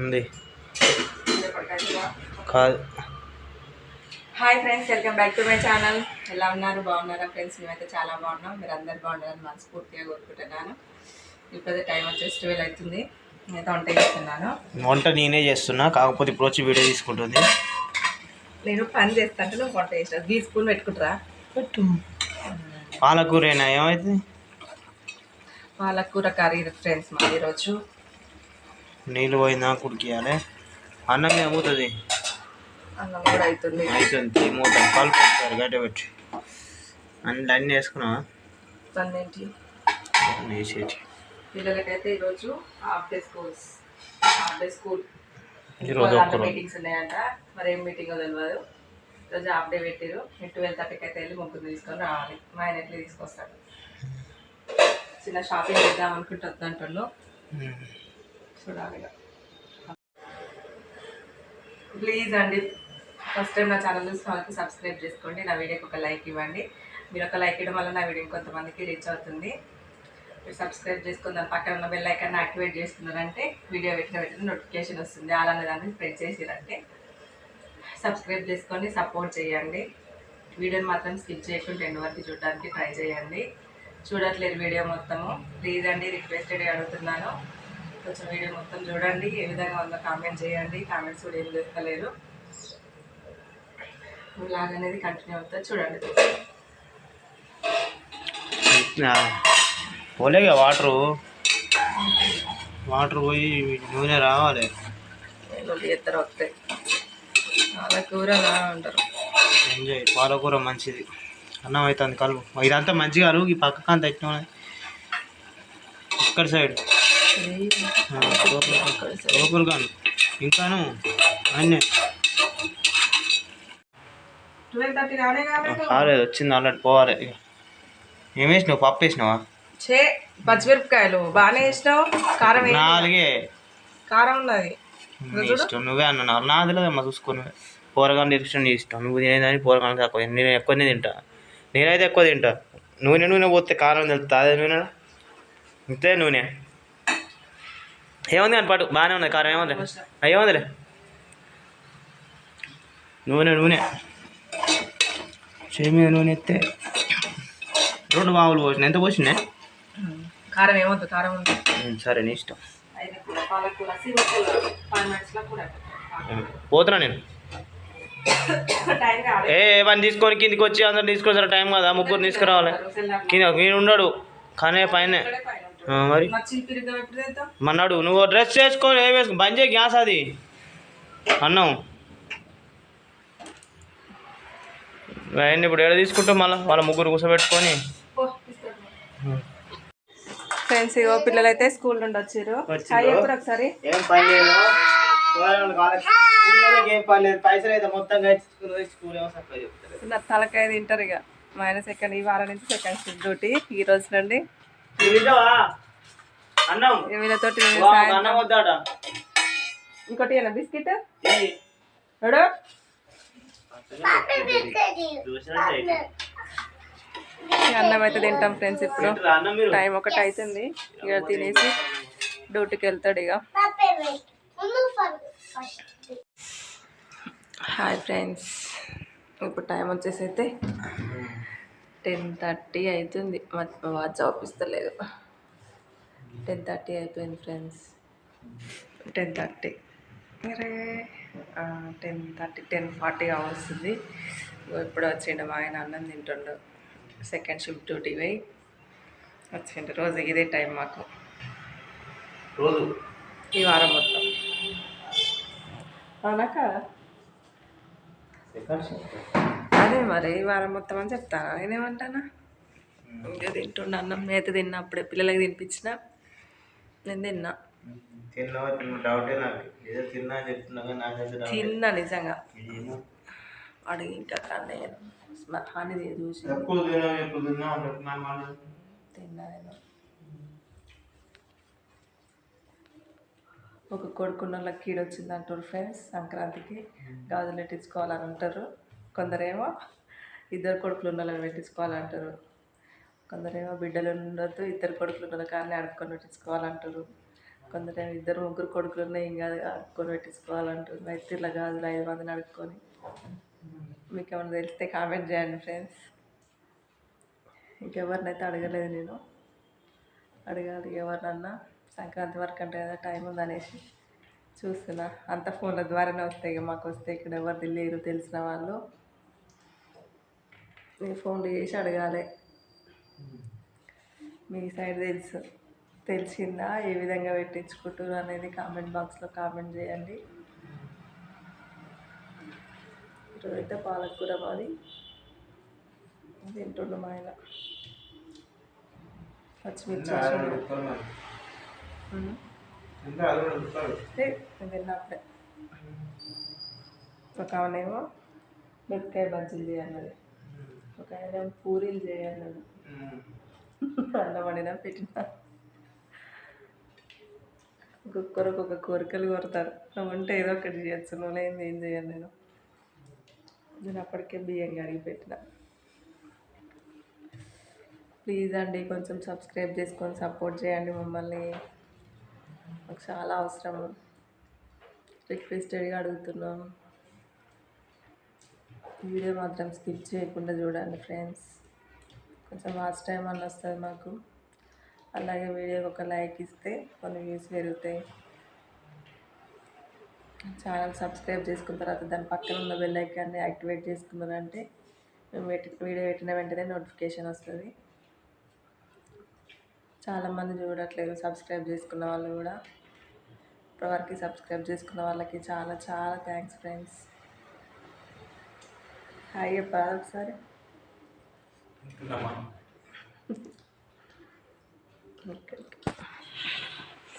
ఉంది. కాదు. Hi friends welcome back to my channel. ఎలా ఉన్నారు? బాగున్నారా ఫ్రెండ్స్? మేమైతే చాలా బాగున్నాం. మీరు అందరు బాగున్నారని మనస్ఫూర్తిగా కోరుకుంటున్నాను. ఇప్పుడైతే టైం వచ్చేసి ట్వెల్వ్ అవుతుంది. నేనైతే వంట చేస్తున్నాను. వంట నేనే చేస్తున్నా. కాకపోతే ఇప్పుడు వచ్చి వీడియో తీసుకుంటుంది. నేను పని చేస్తాంటే నువ్వు వంట చేస్తా ఈ స్పూన్ పెట్టుకుంటారా? పెట్టు పాలకూరేనా ఏమైంది పాలకూర కర్రీ ఫ్రెండ్స్ మాది ఈరోజు. నీళ్ళు పోయిందా కుడికియాలి అన్నం మూతుంది అన్నం కూడా అవుతుంది అవుతుంది మూత. కలుపుతారు గడ్డ పెట్టి. అన్ని అన్నీ వేసుకున్నావా? పన్నెంటి అన్నీ వేసేసి పిల్లలకైతే ఈరోజు half day schools half day school ఈరోజు మీటింగ్స్ ఉన్నాయంట. మరి ఏం మీటింగ్ తెలియదు ఈరోజు హాఫ్ డే పెట్టారు. ట్వెల్వ్ థర్టీకి అయితే వెళ్ళి ముగ్గురు తీసుకొని రావాలి. మా ఆయన ఎట్లా తీసుకొస్తాడు? చిన్న షాపింగ్ చేద్దాం అనుకుంటుంది అంటుండు చూడాలి. ప్లీజ్ అండి ఫస్ట్ టైం నా ఛానల్ చూసిన వాళ్ళకి సబ్స్క్రైబ్ చేసుకోండి నా వీడియోకి ఒక లైక్ ఇవ్వండి. మీరు ఒక లైక్ ఇవ్వడం వల్ల నా వీడియో కొంతమందికి రీచ్ అవుతుంది. మీరు సబ్స్క్రైబ్ చేసుకుని దాని పక్కన ఉన్న బెల్ ఐకాన్ యాక్టివేట్ చేసుకున్నారంటే వీడియో పెట్టిన వెంటనే నోటిఫికేషన్ వస్తుంది. అలానే దాన్ని ప్రెస్ చేసిరంటే సబ్స్క్రైబ్ చేసుకొని సపోర్ట్ చేయండి. వీడియోని మాత్రం స్కిప్ చేయకుండా ఎండ్ వరకు చూడడానికి ట్రై చేయండి. చూడట్లేదు వీడియో మొత్తము. ప్లీజ్ అండి రిక్వెస్టెడ్ అడుగుతున్నాను. కొంచెం వీడియో మొత్తం చూడండి ఏ విధంగా ఉందో కామెంట్ చేయండి. కామెంట్స్ కూడా ఏం చేస్తలేరు బ్లాగ్ అనేది కంటిన్యూ అవుతుంది చూడండి. పోలేగా వాటరు వాటర్ పోయి నూనె రావాలి. ఎత్తర వస్తాయి చాలా కూర అలా ఉంటారు. ఎంజాయ్ పాలకూర మంచిది. అన్నం అవుతుంది కలుపు ఇదంతా మంచిగా కలుపు ఈ పక్కకు అంత ఎట్టిన ఇక్కడ సైడ్. లోపల కాను ఇంకాను అన్నీ. కాలేదు వచ్చింది ఆల్రెడీ పోవాలి ఏం వేసినావు? పప్పు వేసినావా? చే పచ్చిమిరపకాయలు. బాగానే వేసినావు? కారం. నాలుగే. కారం ఉన్నది. ఇష్టం నువ్వే అన్నావు నా తెలియదమ్మా చూసుకొని పోరగాన్ని ఇష్టం నీ ఇష్టం. నువ్వు తినేదాన్ని పోరగాన్ని తక్కువ నేను ఎక్కువనే తింటా. నేనైతే ఎక్కువ తింటా. నూనె నూనె పోతే కారం తెలుస్తుంది అదే నూనె? ఇంతే నూనె. ఏముంది కానీ పాటు బాగానే ఉంది కారం. ఏముంది ఏముందిలే? నూనె నూనె. చేయి మీద నూనె ఎత్తే రెండు మామూలు పోసిన. ఎంత పోసినా కారం ఏమొద్దు కారం ఉంది సరే నీ ఇష్టం. పోతున్నా నేను. ఏ వన్ తీసుకొని కిందికి వచ్చి అందరు తీసుకొని సరే టైం కదా? ముగ్గురు తీసుకురావాలి. కింద నేను ఉన్నాడు కానీ పైన. మరి? మన్నాడు నువ్వు డ్రెస్ వేసుకో ఏ వేసుకో? బంద్ చేయి గ్యాస్ అది. అన్నం. అవన్నీ ఇప్పుడు ఏడ తీసుకుంటాం మళ్ళీ? వాళ్ళ ముగ్గురు కూర్చోబెట్టుకొని ఫ్రెండ్స్ ఇగో పిల్లలు అయితే స్కూల్ నుండి వచ్చారు ఒకసారి. ఏం పని లేదు ఏం పని లేదు. పైసలు అయితే మొత్తం కలిసి స్కూల్ ఏమో సక్కగా చెప్తారు నా తలకాయ తింటారు ఇక. మా ఆయన సెకండ్ ఈ వారం నుంచి సెకండ్ షిఫ్ట్ డ్యూటీ ఈ రోజు నుండి? అన్నం? వీళ్ళతోటి అన్నం వద్దాట ఇంకోటి ఏనా? బిస్కెట్. ఎడు అన్నం అయితే తింటాం ఫ్రెండ్స్ ఇప్పుడు. టైం ఒకటి అవుతుంది ఇక తినేసి డ్యూటీకి వెళ్తాడు ఇక. హాయ్ ఫ్రెండ్స్ ఇప్పుడు టైం వచ్చేసి అయితే టెన్ థర్టీ అవుతుంది మా వాచ్ ఆపిస్తలేదు టెన్ థర్టీ అయిపోయింది ఫ్రెండ్స్ టెన్ థర్టీ అరే టెన్ థర్టీ టెన్ ఫార్టీ వస్తుంది ఇప్పుడు వచ్చిండు మా ఆయన అన్నం తింటుండు. సెకండ్ షిఫ్ట్ డ్యూటీ పోయి వచ్చిండు. రోజు ఇదే టైం మాకు. రోజు? ఈ వారం మొత్తం. అవునా కాదా? అదే మరి ఈ వారం మొత్తం అని చెప్తానా? నేనేమంటానా? ఇంకా తింటుండ అన్నం. నేత తిన్నా అప్పుడే పిల్లలకి తినిపించిన. నేను తిన్నా. తిన్న నిజంగా. అడిగి ఇంకా కానీ హాని చూసి. తిన్నా నేను. ఒక కొడుకున్న వాళ్ళకి కీడు వచ్చింది అంటారు ఫ్రెండ్స్ సంక్రాంతికి. గాజులు పెట్టించుకోవాలని అంటారు కొందరేమో ఇద్దరు కొడుకులు ఉన్న పెట్టించుకోవాలంటారు. కొందరేమో బిడ్డలు ఉండొద్దు ఇద్దరు కొడుకులు ఉన్న కానీ అడుక్కొని పెట్టించుకోవాలంటారు. కొందరేమో ఇద్దరు ముగ్గురు కొడుకులు ఉన్నాయి ఇంకా అడుక్కొని పెట్టించుకోవాలంటారు. అయితే ఇలా ఐదు మందిని అడుక్కొని. మీకు ఏమైనా తెలిస్తే కామెంట్ చేయండి ఫ్రెండ్స్. ఇంకెవరినైతే అడగలేదు నేను. అడగాలి ఎవరినన్నా. సంక్రాంతి వరకు అంటే కదా టైం ఉందనేసి చూస్తున్నా. అంత ఫోన్ల ద్వారానే వస్తాయి ఇక మాకు వస్తే ఇక్కడ ఎవరు లేరు తెలిసిన వాళ్ళు. నేను ఫోన్లు చేసి అడగాలి. మీ సైడ్ తెలుసు తెలిసిందా? ఏ విధంగా పెట్టించుకుంటారు అనేది కామెంట్ బాక్స్లో కామెంట్ చేయండి. ఈరోజైతే పాలకూర మాది. తింటుండు మా ఆయన. పచ్చిమిర్చి తిన్నప్పుడే ఒక ఆమెనేమో మిరపకాయ బజ్జీలు చేయన్నది ఒక ఆయన పూరీలు చేయన్నది అన్నం వండినా పెట్టిన. ఒక్కొక్కరు ఒక్కొక్క కోరికలు కోరుతారు. నువ్వు ఉంటే ఏదో ఒకటి చేయొచ్చు. నువ్వు లేని ఏం చేయను నేను. నేను అప్పటికే బియ్యం కడిగి పెట్టిన. ప్లీజ్ అండి కొంచెం సబ్స్క్రైబ్ చేసుకొని సపోర్ట్ చేయండి మమ్మల్ని. మాకు చాలా అవసరం. రిక్వెస్టెడ్గా అడుగుతున్నాం. వీడియో మాత్రం స్కిప్ చేయకుండా చూడండి ఫ్రెండ్స్. కొంచెం వాచ్ టైం అన్న వస్తుంది మాకు. అలాగే వీడియోకి ఒక లైక్ ఇస్తే కొన్ని వ్యూస్ పెరుగుతాయి. ఛానల్ సబ్స్క్రైబ్ చేసుకున్న తర్వాత దాని పక్కన ఉన్న బెల్ ఐకాన్ని యాక్టివేట్ చేసుకున్నారంటే మేము పెట్టి వీడియో పెట్టిన వెంటనే నోటిఫికేషన్ వస్తుంది. చాలామంది చూడట్లేదు సబ్స్క్రైబ్ చేసుకున్న వాళ్ళు కూడా. ఇప్పటివరకు సబ్స్క్రైబ్ చేసుకున్న వాళ్ళకి చాలా చాలా థ్యాంక్స్ ఫ్రెండ్స్. హాయ్ చెప్పాలి ఒకసారి.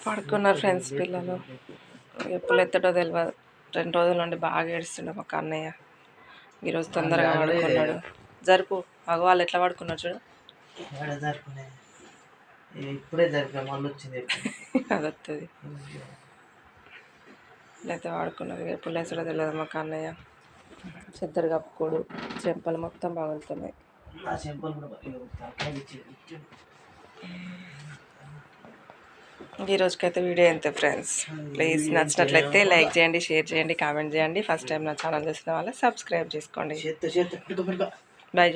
పడుకున్నారు ఫ్రెండ్స్ పిల్లలు. ఎప్పుడు ఎత్తడో తెలియదు రెండు రోజుల నుండి బాగా ఏడుస్తుండే మా అన్నయ్య ఈరోజు తొందరగా పడుకున్నాడు. జరుపు. మగవాళ్ళు ఎట్లా పడుకున్నారు చూడు. ఇప్పుడే జరిపా మళ్ళీ వచ్చింది అది వస్తుంది లేకపోతే వాడుకున్నారు ఎప్పుడు లేచడో తెలియదు మా అన్నయ్య? చెద్దరు కప్పుకోడు చెంపలు మొత్తం పగులుతున్నాయి. ఈ రోజుకైతే వీడియో ఎంత ఫ్రెండ్స్. ప్లీజ్ నచ్చినట్లయితే లైక్ చేయండి షేర్ చేయండి కామెంట్ చేయండి. ఫస్ట్ టైం నా ఛానల్ చూసిన వాళ్ళు సబ్స్క్రైబ్ చేసుకోండి. బాయ్